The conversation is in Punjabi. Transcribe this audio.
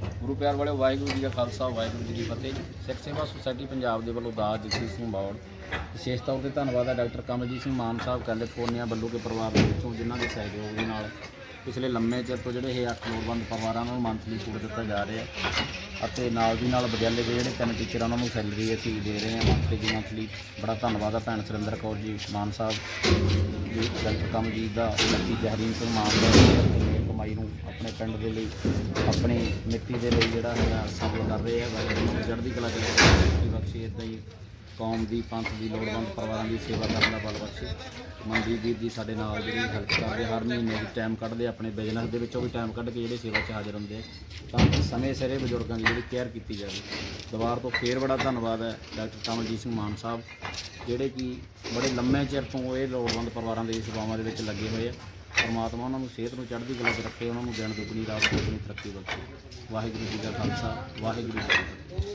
ਗੁਰੂ ਪਿਆਰ ਵਾਲੇ ਵਾਹਿਗੁਰੂ ਜੀ ਦਾ ਖਾਲਸਾ, ਵਾਹਿਗੁਰੂ ਜੀ ਕੀ ਫਤਿਹ। ਸਿੱਖ ਸੇਵਾ ਸੁਸਾਇਟੀ ਪੰਜਾਬ ਦੇ ਵੱਲੋਂ ਦਾਸ ਜਗਸੀਰ ਸਿੰਘ ਬਾਵੜ ਵਿਸ਼ੇਸ਼ ਤੌਰ ਤੇ ਧੰਨਵਾਦ ਹੈ ਡਾਕਟਰ ਕਮਲਜੀਤ ਸਿੰਘ ਮਾਨ ਸਾਹਿਬ, ਕੈਲੀਫੋਰਨੀਆ ਵੱਲੋਂ ਕੇ ਪਰਿਵਾਰ ਦੇ ਵਿੱਚੋਂ, ਜਿਨ੍ਹਾਂ ਦੇ ਸਹਿਯੋਗ ਦੇ ਨਾਲ ਪਿਛਲੇ ਲੰਮੇ ਚਿਰ ਤੋਂ ਜਿਹੜੇ ਇਹ ਅੱਠ ਲੋੜਵੰਦ ਪਰਿਵਾਰਾਂ ਨੂੰ ਮੰਥਲੀ ਛੂਟ ਦਿੱਤਾ ਜਾ ਰਿਹਾ ਅਤੇ ਨਾਲ ਦੀ ਨਾਲ ਵਿਦਿਆਲੇ ਦੇ ਜਿਹੜੇ ਤਿੰਨ ਟੀਚਰ ਉਹਨਾਂ ਨੂੰ ਸੈਲਰੀ ਅਸੀਂ ਦੇ ਰਹੇ ਹਾਂ ਮੰਥਲੀ ਦੀ ਮੰਥਲੀ ਬੜਾ ਧੰਨਵਾਦ ਆ ਭੈਣ ਸੁਰਿੰਦਰ ਕੌਰ ਜੀ, ਮਾਨ ਸਾਹਿਬ ਜੀ, ਡਾਕਟਰ ਕਮਲਜੀਤ ਦਾ ਲੱਕੀ ਜਹਰੀਨ ਸਿੰਘ ਮਾਨ ਦਾ। ਆਪਣੇ ਪਿੰਡ ਦੇ ਲਈ, ਆਪਣੀ ਮਿੱਟੀ ਦੇ ਲਈ ਜਿਹੜਾ ਹੈਗਾ ਸਫਲ ਕਰ ਰਹੇ ਆ ਵਾਹਿਗੁਰੂ ਨੂੰ ਚੜ੍ਹਦੀ ਕਲਾ ਚ ਰੱਖੇ ਬਖਸ਼ੇ ਇਦਾਂ ਹੀ ਕੌਮ ਦੀ, ਪੰਥ ਦੀ ਲੋੜਵੰਦ ਪਰਿਵਾਰਾਂ ਦੀ ਸੇਵਾ ਕਰਨ ਦਾ ਬਲ ਬਖਸ਼ੇ। ਮਨਦੀਪ ਵੀਰ ਜੀ ਸਾਡੇ ਨਾਲ ਜਿਹੜੀ ਹੈਲਪ ਕਰਦੇ ਹਰ ਮਹੀਨੇ ਦੀ ਟਾਈਮ ਕੱਢਦੇ ਆਪਣੇ ਬਿਜ਼ਨਸ ਦੇ ਵਿੱਚੋਂ ਵੀ ਟਾਈਮ ਕੱਢ ਕੇ ਜਿਹੜੇ ਸੇਵਾ 'ਚ ਹਾਜ਼ਰ ਹੁੰਦੇ ਆ। ਤਾਂ ਕਿ ਸਮੇਂ ਸਿਰੇ ਬਜ਼ੁਰਗਾਂ ਦੀ ਜਿਹੜੀ ਕੇਅਰ ਕੀਤੀ ਜਾਵੇ। ਦੁਬਾਰ ਤੋਂ ਫੇਰ ਬੜਾ ਧੰਨਵਾਦ ਹੈ, ਡਾਕਟਰ ਕਮਲਜੀਤ ਸਿੰਘ ਮਾਨ ਸਾਹਿਬ, ਜਿਹੜੇ ਕਿ ਬੜੇ ਲੰਮੇ ਚਿਰ ਤੋਂ ਇਹ ਲੋੜਵੰਦ ਪਰਿਵਾਰਾਂ ਦੇ ਸੇਵਾਵਾਂ ਦੇ ਵਿੱਚ ਲੱਗੇ ਹੋਏ ਆ। ਪਰਮਾਤਮਾ ਉਹਨਾਂ ਨੂੰ ਸਿਹਤ ਨੂੰ ਚੜ੍ਹਦੀ ਕਲਾ 'ਚ ਰੱਖੇ, ਉਹਨਾਂ ਨੂੰ ਦਿਨ ਦੁਗਣੀ, ਰਾਤ ਦੁਗਣੀ ਤਰੱਕੀ ਬਖਸ਼ੇ। ਵਾਹਿਗੁਰੂ ਜੀ ਕਾ ਖਾਲਸਾ, ਵਾਹਿਗੁਰੂ ਜੀ ਕੀ ਫਤਿਹ।